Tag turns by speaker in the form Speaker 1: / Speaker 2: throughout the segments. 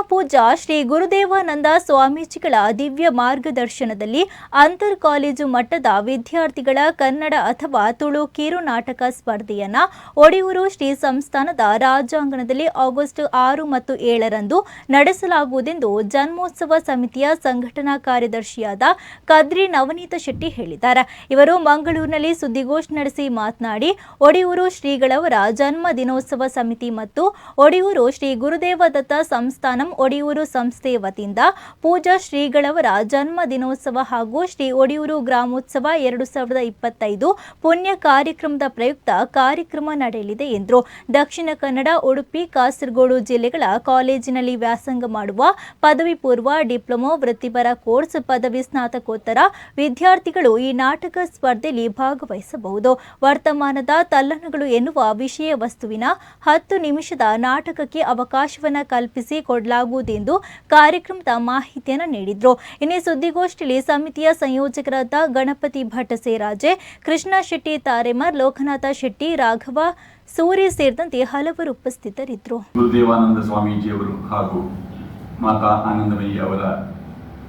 Speaker 1: ಪರಮಪೂಜ್ಯ ಶ್ರೀ ಗುರುದೇವಾನಂದ ಸ್ವಾಮೀಜಿಗಳ ದಿವ್ಯ ಮಾರ್ಗದರ್ಶನದಲ್ಲಿ ಅಂತರ್ ಕಾಲೇಜು ಮಟ್ಟದ ವಿದ್ಯಾರ್ಥಿಗಳ ಕನ್ನಡ ಅಥವಾ ತುಳು ಕಿರು ನಾಟಕ ಸ್ಪರ್ಧೆಯನ್ನ ಒಡಿಯೂರು ಶ್ರೀ ಸಂಸ್ಥಾನದ ರಾಜಾಂಗಣದಲ್ಲಿ ಆಗಸ್ಟ್ ಆರು ಮತ್ತು ಏಳರಂದು ನಡೆಸಲಾಗುವುದೆಂದು ಜನ್ಮೋತ್ಸವ ಸಮಿತಿಯ ಸಂಘಟನಾ ಕಾರ್ಯದರ್ಶಿಯಾದ ಕದ್ರಿ ನವನೀತ ಶೆಟ್ಟಿ ಹೇಳಿದ್ದಾರೆ. ಇವರು ಮಂಗಳೂರಿನಲ್ಲಿ ಸುದ್ದಿಗೋಷ್ಠಿ ನಡೆಸಿ ಮಾತನಾಡಿ, ಒಡಿಯೂರು ಶ್ರೀಗಳವರ ಜನ್ಮ ದಿನೋತ್ಸವ ಸಮಿತಿ ಮತ್ತು ಒಡಿಯೂರು ಶ್ರೀ ಗುರುದೇವದತ್ತ ಸಂಸ್ಥಾನಂ ಒಡಿಯೂರು ಸಂಸ್ಥೆ ವತಿಯಿಂದ ಪೂಜಾ ಶ್ರೀಗಳವರ ಜನ್ಮ ದಿನೋತ್ಸವ ಹಾಗೂ ಶ್ರೀ ಒಡಿಯೂರು ಗ್ರಾಮೋತ್ಸವ ಎರಡು ಸಾವಿರದ ಇಪ್ಪತ್ತೈದು ಪುಣ್ಯ ಕಾರ್ಯಕ್ರಮದ ಪ್ರಯುಕ್ತ ಕಾರ್ಯಕ್ರಮ ನಡೆಯಲಿದೆ ಎಂದರು. ದಕ್ಷಿಣ ಕನ್ನಡ, ಉಡುಪಿ, ಕಾಸರಗೋಡು ಜಿಲ್ಲೆಗಳ ಕಾಲೇಜಿನಲ್ಲಿ ವ್ಯಾಸಂಗ ಮಾಡುವ ಪದವಿ ಪೂರ್ವ ಡಿಪ್ಲೊಮೊ ವೃತ್ತಿಪರ ಕೋರ್ಸ್ ಪದವಿ ಸ್ನಾತಕೋತ್ತರ ವಿದ್ಯಾರ್ಥಿಗಳು ಈ ನಾಟಕ ಸ್ಪರ್ಧೆಯಲ್ಲಿ ಭಾಗವಹಿಸಬಹುದು. ವರ್ತಮಾನದ ತಲ್ಲಣಗಳು ಎನ್ನುವ ವಿಷಯ ವಸ್ತುವಿನ ಹತ್ತು ನಿಮಿಷದ ನಾಟಕಕ್ಕೆ ಅವಕಾಶವನ್ನು ಕಲ್ಪಿಸಿ ಕೊಡಲಾಗುವುದೆಂದು ಕಾರ್ಯಕ್ರಮದ ಮಾಹಿತಿಯನ್ನು ನೀಡಿದರು. ಇನ್ನು ಸುದ್ದಿಗೋಷ್ಠಿಯಲ್ಲಿ ಸಮಿತಿಯ ಸಂಯೋಜಕರಾದ ಗಣಪತಿ ಭಟ್ ಸೇರಾಜೆ ಕೃಷ್ಣ ಶೆಟ್ಟಿ ತಾರೆಮರ್, ಲೋಕನಾಥ ಶೆಟ್ಟಿ, ರಾಘವ ಸೂರಿ ಸೇರಿದಂತೆ ಹಲವರು ಉಪಸ್ಥಿತರಿದ್ದರು.
Speaker 2: ಗುರುದೇವಾನಂದ ಸ್ವಾಮೀಜಿಯವರು ಹಾಗೂ ಮಾತಾ ಆನಂದಮಯ್ಯ ಅವರ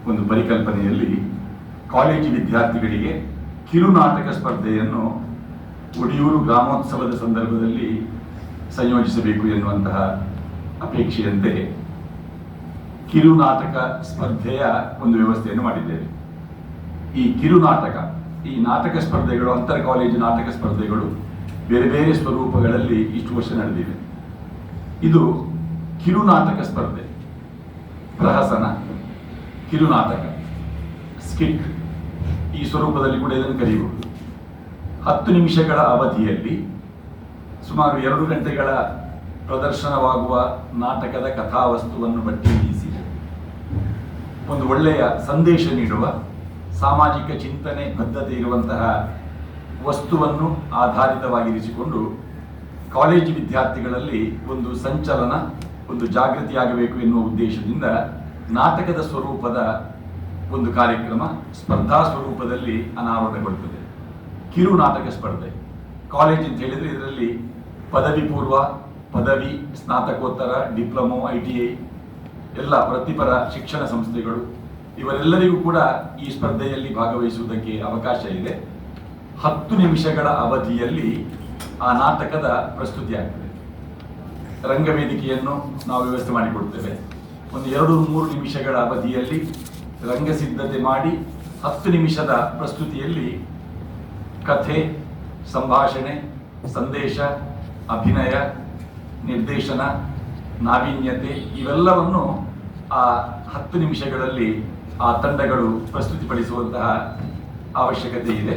Speaker 2: ಒಂದು ಪರಿಕಲ್ಪನೆಯಲ್ಲಿ ಕಾಲೇಜು ವಿದ್ಯಾರ್ಥಿಗಳಿಗೆ ಕಿರುನಾಟಕ ಸ್ಪರ್ಧೆಯನ್ನು ಒಡಿಯೂರು ಗ್ರಾಮೋತ್ಸವದ ಸಂದರ್ಭದಲ್ಲಿ ಸಂಯೋಜಿಸಬೇಕು ಎನ್ನುವಂತಹ ಅಪೇಕ್ಷೆಯಂತೆ ಕಿರುನಾಟಕ ಸ್ಪರ್ಧೆಯ ಒಂದು ವ್ಯವಸ್ಥೆಯನ್ನು ಮಾಡಿದ್ದೇವೆ. ಈ ಕಿರುನಾಟಕ, ಈ ನಾಟಕ ಸ್ಪರ್ಧೆಗಳು, ಅಂತರ್ ಕಾಲೇಜು ನಾಟಕ ಸ್ಪರ್ಧೆಗಳು ಬೇರೆ ಬೇರೆ ಸ್ವರೂಪಗಳಲ್ಲಿ ಇಷ್ಟು ವರ್ಷ ನಡೆದಿವೆ. ಇದು ಕಿರುನಾಟಕ ಸ್ಪರ್ಧೆ, ಪ್ರಹಸನ ಕಿರುನಾಟಕ, ಸ್ಕಿಟ್. ಈ ಸ್ವರೂಪದಲ್ಲಿ ಕೂಡ ಇದನ್ನು ಕರೆಯಬಹುದು ಹತ್ತು ನಿಮಿಷಗಳ ಅವಧಿಯಲ್ಲಿ ಸುಮಾರು ಎರಡು ಗಂಟೆಗಳ ಪ್ರದರ್ಶನವಾಗುವ ನಾಟಕದ ಕಥಾವಸ್ತುವನ್ನು ಬಟ್ಟಿಯಿಸಿ ಒಂದು ಒಳ್ಳೆಯ ಸಂದೇಶ ನೀಡುವ ಸಾಮಾಜಿಕ ಚಿಂತನೆ, ಬದ್ಧತೆ ಇರುವಂತಹ ವಸ್ತುವನ್ನು ಆಧಾರಿತವಾಗಿರಿಸಿಕೊಂಡು ಕಾಲೇಜು ವಿದ್ಯಾರ್ಥಿಗಳಲ್ಲಿ ಒಂದು ಸಂಚಲನ, ಒಂದು ಜಾಗೃತಿಯಾಗಬೇಕು ಎನ್ನುವ ಉದ್ದೇಶದಿಂದ ನಾಟಕದ ಸ್ವರೂಪದ ಒಂದು ಕಾರ್ಯಕ್ರಮ ಸ್ಪರ್ಧಾ ಸ್ವರೂಪದಲ್ಲಿ ಅನಾವರಣಗೊಳ್ಳುತ್ತದೆ ಕಿರು ನಾಟಕ ಸ್ಪರ್ಧೆ. ಕಾಲೇಜ್ ಅಂತ ಹೇಳಿದರೆ ಇದರಲ್ಲಿ ಪದವಿ ಪೂರ್ವ, ಪದವಿ, ಸ್ನಾತಕೋತ್ತರ, ಡಿಪ್ಲೊಮೊ, ಐ ಟಿ ಐ ಎಲ್ಲ ವೃತ್ತಿಪರ ಶಿಕ್ಷಣ ಸಂಸ್ಥೆಗಳು, ಇವರೆಲ್ಲರಿಗೂ ಕೂಡ ಈ ಸ್ಪರ್ಧೆಯಲ್ಲಿ ಭಾಗವಹಿಸುವುದಕ್ಕೆ ಅವಕಾಶ ಇದೆ. ಹತ್ತು ನಿಮಿಷಗಳ ಅವಧಿಯಲ್ಲಿ ಆ ನಾಟಕದ ಪ್ರಸ್ತುತಿ ಆಗ್ತದೆ. ರಂಗವೇದಿಕೆಯನ್ನು ನಾವು ವ್ಯವಸ್ಥೆ ಮಾಡಿಕೊಡ್ತೇವೆ. ಒಂದು ಎರಡು ಮೂರು ನಿಮಿಷಗಳ ಅವಧಿಯಲ್ಲಿ ರಂಗ ಸಿದ್ಧತೆ ಮಾಡಿ ಹತ್ತು ನಿಮಿಷದ ಪ್ರಸ್ತುತಿಯಲ್ಲಿ ಕಥೆ, ಸಂಭಾಷಣೆ, ಸಂದೇಶ, ಅಭಿನಯ, ನಿರ್ದೇಶನ ನಾವೀನ್ಯತೆ ಇವೆಲ್ಲವನ್ನು ಆ ಹತ್ತು ನಿಮಿಷಗಳಲ್ಲಿ ಆ ತಂಡಗಳು ಪ್ರಸ್ತುತಿಪಡಿಸುವಂತಹ ಅವಶ್ಯಕತೆ ಇದೆ.